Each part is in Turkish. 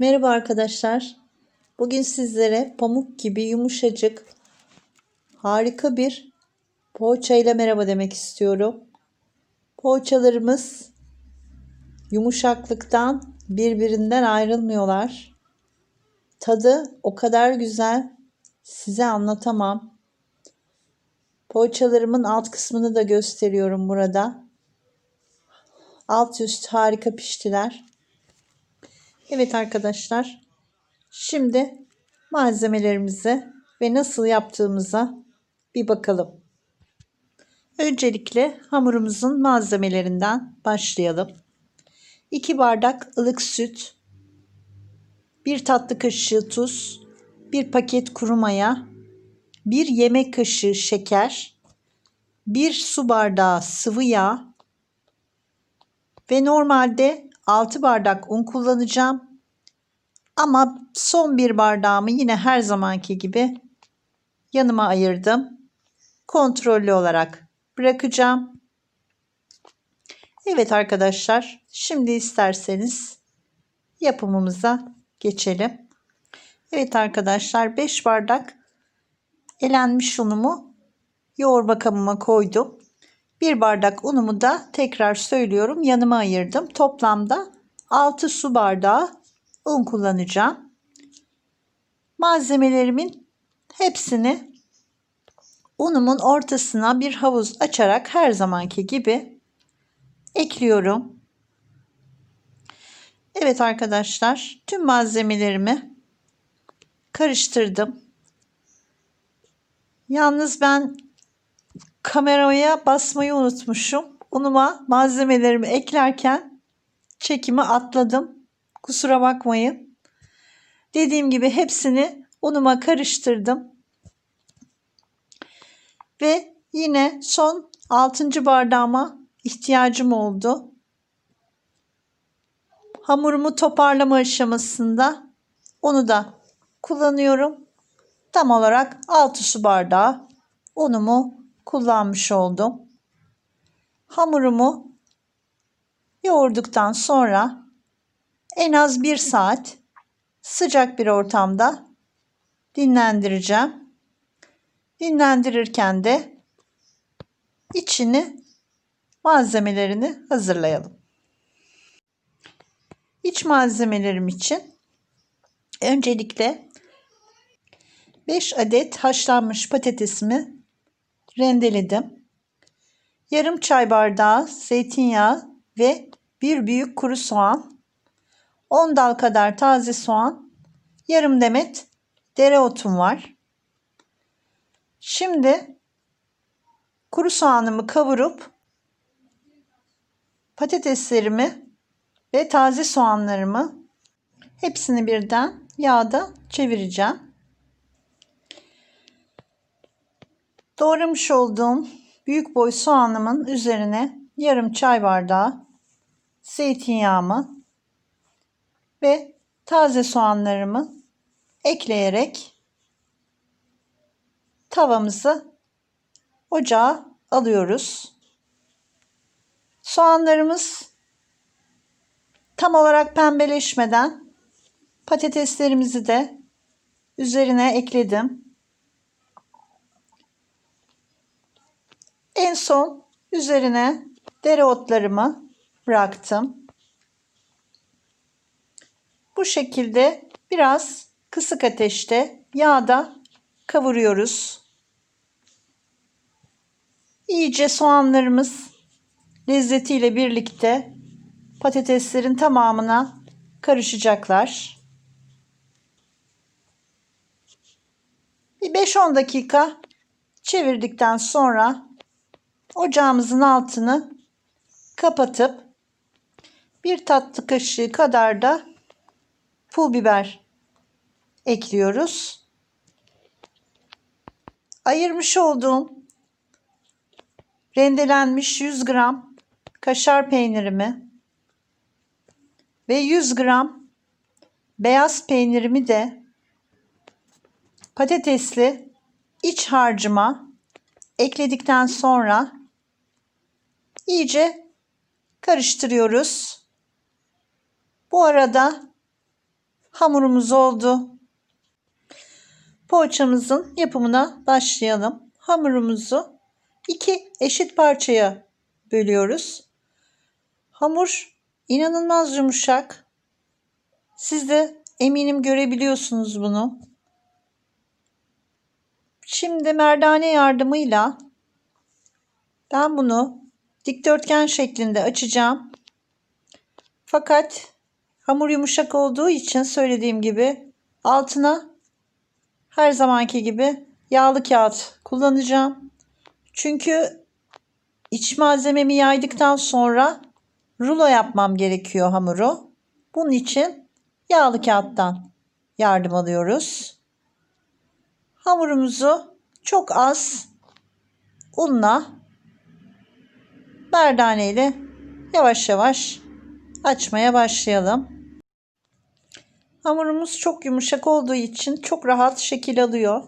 Merhaba arkadaşlar. Bugün sizlere pamuk gibi yumuşacık harika bir poğaça ile merhaba demek istiyorum. Poğaçalarımız yumuşaklıktan birbirinden ayrılmıyorlar. Tadı o kadar güzel size anlatamam. Poğaçalarımın alt kısmını da gösteriyorum burada. Alt üst harika piştiler. Evet arkadaşlar. Şimdi malzemelerimize ve nasıl yaptığımıza bir bakalım. Öncelikle hamurumuzun malzemelerinden başlayalım. 2 bardak ılık süt, 1 tatlı kaşığı tuz, 1 paket kuru maya, 1 yemek kaşığı şeker, 1 su bardağı sıvı yağ ve normalde 6 bardak un kullanacağım. Ama son bir bardağımı yine her zamanki gibi yanıma ayırdım. Kontrollü olarak bırakacağım. Evet arkadaşlar, şimdi isterseniz yapımımıza geçelim. Evet arkadaşlar, 5 bardak elenmiş unumu yoğurma kabıma koydum. Bir bardak unumu da tekrar söylüyorum yanıma ayırdım. Toplamda 6 su bardağı un kullanacağım. Malzemelerimin hepsini unumun ortasına bir havuz açarak her zamanki gibi ekliyorum. Evet arkadaşlar tüm malzemelerimi karıştırdım. Yalnız ben kameraya basmayı unutmuşum. Unuma malzemelerimi eklerken çekimi atladım. Kusura bakmayın. Dediğim gibi hepsini unuma karıştırdım. Ve yine son 6. bardağıma ihtiyacım oldu. Hamurumu toparlama aşamasında onu da kullanıyorum. Tam olarak 6 su bardağı unumu kullanmış oldum. Hamurumu yoğurduktan sonra en az bir saat sıcak bir ortamda dinlendireceğim. Dinlendirirken de içini malzemelerini hazırlayalım. İç malzemelerim için öncelikle 5 adet haşlanmış patatesimi rendeledim. Yarım çay bardağı zeytinyağı ve bir büyük kuru soğan, 10 dal kadar taze soğan, yarım demet dereotum var. Şimdi kuru soğanımı kavurup patateslerimi ve taze soğanlarımı hepsini birden yağda çevireceğim. Doğramış olduğum büyük boy soğanımın üzerine yarım çay bardağı zeytinyağımı ve taze soğanlarımı ekleyerek tavamızı ocağa alıyoruz. Soğanlarımız tam olarak pembeleşmeden patateslerimizi de üzerine ekledim. En son üzerine dereotlarımı bıraktım. Bu şekilde biraz kısık ateşte yağda kavuruyoruz. İyice soğanlarımız lezzetiyle birlikte patateslerin tamamına karışacaklar. Bir 5-10 dakika çevirdikten sonra ocağımızın altını kapatıp bir tatlı kaşığı kadar da pul biber ekliyoruz. Ayırmış olduğum rendelenmiş 100 gram kaşar peynirimi ve 100 gram beyaz peynirimi de patatesli iç harcıma ekledikten sonra iyice karıştırıyoruz. Bu arada Hamurumuz oldu. Poğaçamızın yapımına başlayalım. Hamurumuzu iki eşit parçaya bölüyoruz. Hamur inanılmaz yumuşak. Siz de eminim görebiliyorsunuz bunu. Şimdi merdane yardımıyla ben bunu dikdörtgen şeklinde açacağım. Fakat hamur yumuşak olduğu için söylediğim gibi altına her zamanki gibi yağlı kağıt kullanacağım. Çünkü iç malzememi yaydıktan sonra rulo yapmam gerekiyor hamuru. Bunun için yağlı kağıttan yardım alıyoruz. Hamurumuzu çok az unla merdane ile yavaş yavaş açmaya başlayalım. Hamurumuz çok yumuşak olduğu için çok rahat şekil alıyor.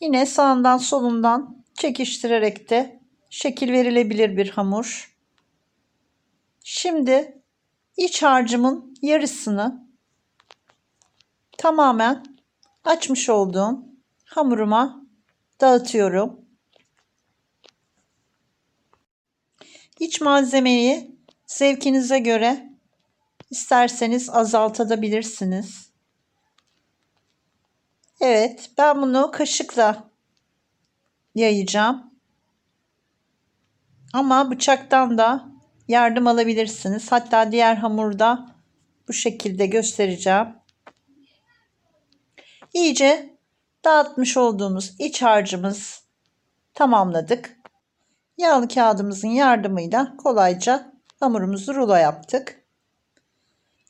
Yine sağından solundan çekiştirerek de şekil verilebilir bir hamur. Şimdi iç harcımın yarısını tamamen açmış olduğum hamuruma dağıtıyorum. İç malzemeyi zevkinize göre isterseniz azaltabilirsiniz. Evet, ben bunu kaşıkla yayacağım. Ama bıçaktan da yardım alabilirsiniz. Hatta diğer hamurda bu şekilde göstereceğim. İyice dağıtmış olduğumuz iç harcımız tamamladık. Yağlı kağıdımızın yardımıyla kolayca hamurumuzu rulo yaptık.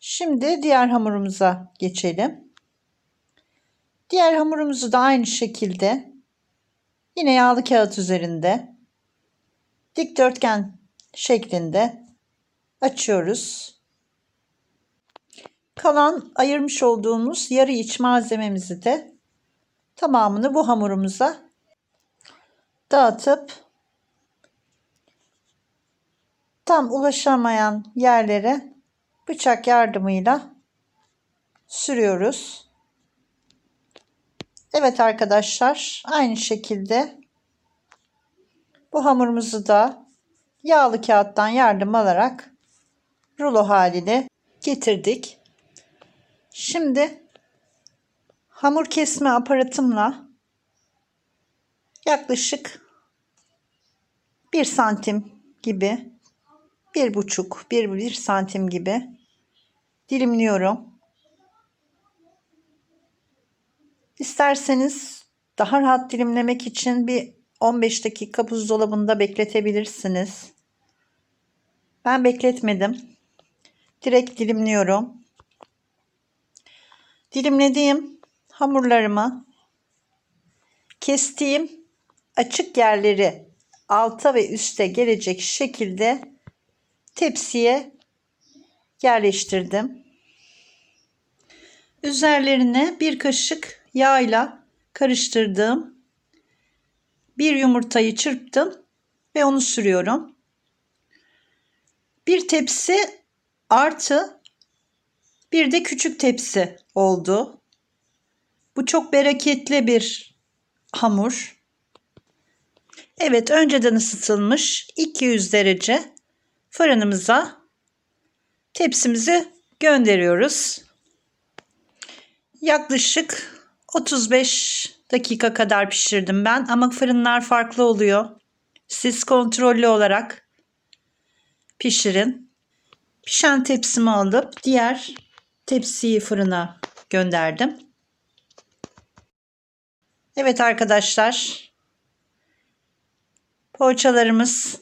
Şimdi diğer hamurumuza geçelim. Diğer hamurumuzu da aynı şekilde yine yağlı kağıt üzerinde dikdörtgen şeklinde açıyoruz. Kalan ayırmış olduğumuz yarı iç malzememizi de tamamını bu hamurumuza dağıtıp tam ulaşamayan yerlere bıçak yardımıyla sürüyoruz. Evet arkadaşlar aynı şekilde bu hamurumuzu da yağlı kağıttan yardım alarak rulo haline getirdik. Şimdi hamur kesme aparatımla yaklaşık 1 santim gibi bir buçuk bir, bir santim gibi dilimliyorum. İsterseniz daha rahat dilimlemek için bir 15 dakika buzdolabında bekletebilirsiniz. Ben bekletmedim. Direkt dilimliyorum. Dilimlediğim hamurlarımı kestiğim açık yerleri alta ve üste gelecek şekilde tepsiye yerleştirdim. Üzerlerine bir kaşık yağla karıştırdığım bir yumurtayı çırptım ve onu sürüyorum. Bir tepsi artı bir de küçük tepsi oldu. Bu çok bereketli bir hamur. Evet önceden ısıtılmış 200 derece fırınımıza tepsimizi gönderiyoruz. Yaklaşık 35 dakika kadar pişirdim ben ama fırınlar farklı oluyor. Siz kontrollü olarak pişirin. Pişen tepsimi alıp diğer tepsiyi fırına gönderdim. Evet arkadaşlar. Poğaçalarımız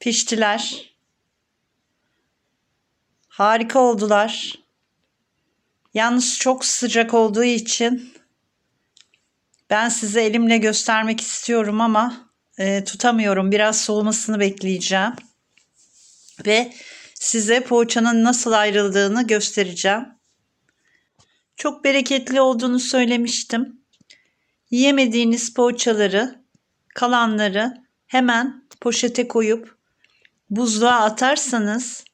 piştiler. Harika oldular. Yalnız çok sıcak olduğu için ben size elimle göstermek istiyorum ama e, tutamıyorum. Biraz soğumasını bekleyeceğim. Ve size poğaçanın nasıl ayrıldığını göstereceğim. Çok bereketli olduğunu söylemiştim. Yiyemediğiniz poğaçaları, kalanları hemen poşete koyup buzluğa atarsanız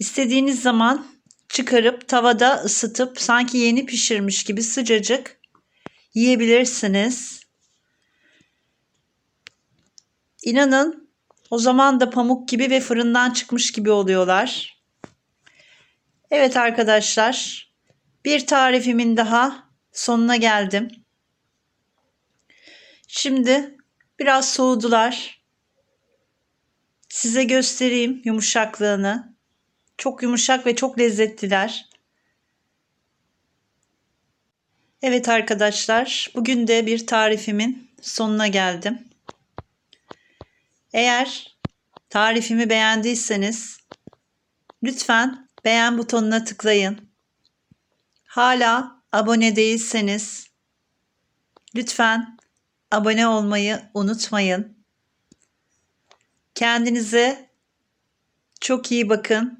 istediğiniz zaman çıkarıp tavada ısıtıp sanki yeni pişirmiş gibi sıcacık yiyebilirsiniz. İnanın o zaman da pamuk gibi ve fırından çıkmış gibi oluyorlar. Evet arkadaşlar, bir tarifimin daha sonuna geldim. Şimdi biraz soğudular. Size göstereyim yumuşaklığını. Çok yumuşak ve çok lezzetliler. Evet arkadaşlar, bugün de bir tarifimin sonuna geldim. Eğer tarifimi beğendiyseniz lütfen beğen butonuna tıklayın. Hala abone değilseniz lütfen abone olmayı unutmayın. Kendinize çok iyi bakın.